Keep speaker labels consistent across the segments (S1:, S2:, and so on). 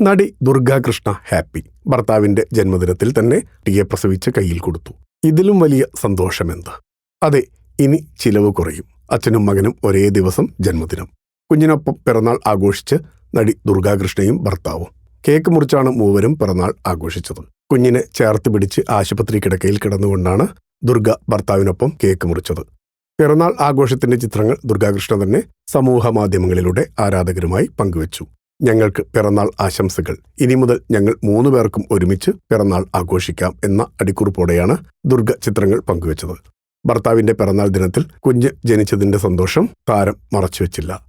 S1: നടി ദുർഗാകൃഷ്ണ ഹാപ്പി. ഭർത്താവിന്റെ ജന്മദിനത്തിൽ തന്നെ കുട്ടിയെ പ്രസവിച്ച് കയ്യിൽ കൊടുത്തു. ഇതിലും വലിയ സന്തോഷമെന്ത്? അതെ ഇനി ചിലവ് കുറയും. അച്ഛനും മകനും ഒരേ ദിവസം ജന്മദിനം. കുഞ്ഞിനൊപ്പം പിറന്നാൾ ആഘോഷിച്ച് നടി ദുർഗാകൃഷ്ണയും ഭർത്താവും. കേക്ക് മുറിച്ചാണ് മൂവരും പിറന്നാൾ ആഘോഷിച്ചത്. കുഞ്ഞിനെ ചേർത്ത് പിടിച്ച് ആശുപത്രി കിടക്കയിൽ കിടന്നുകൊണ്ടാണ് ദുർഗ ഭർത്താവിനൊപ്പം കേക്ക് മുറിച്ചത്. പിറന്നാൾ ആഘോഷത്തിന്റെ ചിത്രങ്ങൾ ദുർഗാകൃഷ്ണ തന്നെ സമൂഹ മാധ്യമങ്ങളിലൂടെ ആരാധകരുമായി പങ്കുവച്ചു. ഞങ്ങൾക്ക് പിറന്നാൾ ആശംസകൾ. ഇനി മുതൽ ഞങ്ങൾ മൂന്നു പേർക്കും ഒരുമിച്ച് പിറന്നാൾ ആഘോഷിക്കാം എന്ന അടിക്കുറിപ്പോടെയാണ് ദുർഗ ചിത്രങ്ങൾ പങ്കുവച്ചത്. ഭർത്താവിന്റെ പിറന്നാൾ ദിനത്തിൽ കുഞ്ഞ് ജനിച്ചതിന്റെ സന്തോഷം താരം മറച്ചുവെച്ചില്ല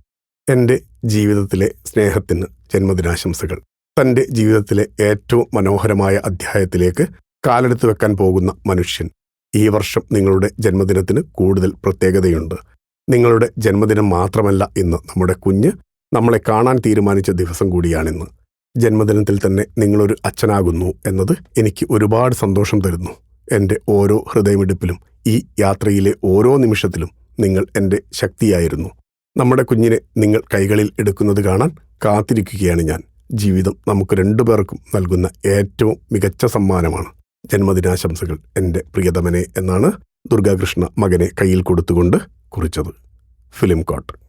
S1: എന്റെ ജീവിതത്തിലെ സ്നേഹത്തിന് ജന്മദിനാശംസകൾ. തന്റെ ജീവിതത്തിലെ ഏറ്റവും മനോഹരമായ അധ്യായത്തിലേക്ക് കാലെടുത്ത് വെക്കാൻ പോകുന്ന മനുഷ്യൻ. ഈ വർഷം നിങ്ങളുടെ ജന്മദിനത്തിന് കൂടുതൽ പ്രത്യേകതയുണ്ട്. നിങ്ങളുടെ ജന്മദിനം മാത്രമല്ല ഇന്ന് നമ്മുടെ കുഞ്ഞ് നമ്മളെ കാണാൻ തീരുമാനിച്ച ദിവസം കൂടിയാണിന്ന്. ജന്മദിനത്തിൽ തന്നെ നിങ്ങളൊരു അച്ഛനാകുന്നു എന്നത് എനിക്ക് ഒരുപാട് സന്തോഷം തരുന്നു. എന്റെ ഓരോ ഹൃദയമിടിപ്പിലും ഈ യാത്രയിലെ ഓരോ നിമിഷത്തിലും നിങ്ങൾ എന്റെ ശക്തിയായിരുന്നു. നമ്മുടെ കുഞ്ഞിനെ നിങ്ങൾ കൈകളിൽ എടുക്കുന്നത് കാണാൻ കാത്തിരിക്കുകയാണ് ഞാൻ. ജീവിതം നമുക്ക് രണ്ടു പേർക്കും നൽകുന്ന ഏറ്റവും മികച്ച സമ്മാനമാണ്. ജന്മദിനാശംസകൾ എന്റെ പ്രിയതമനെ എന്നാണ് ദുർഗാകൃഷ്ണ മകനെ കയ്യിൽ കൊടുത്തുകൊണ്ട് കുറിച്ചത്. Film coat.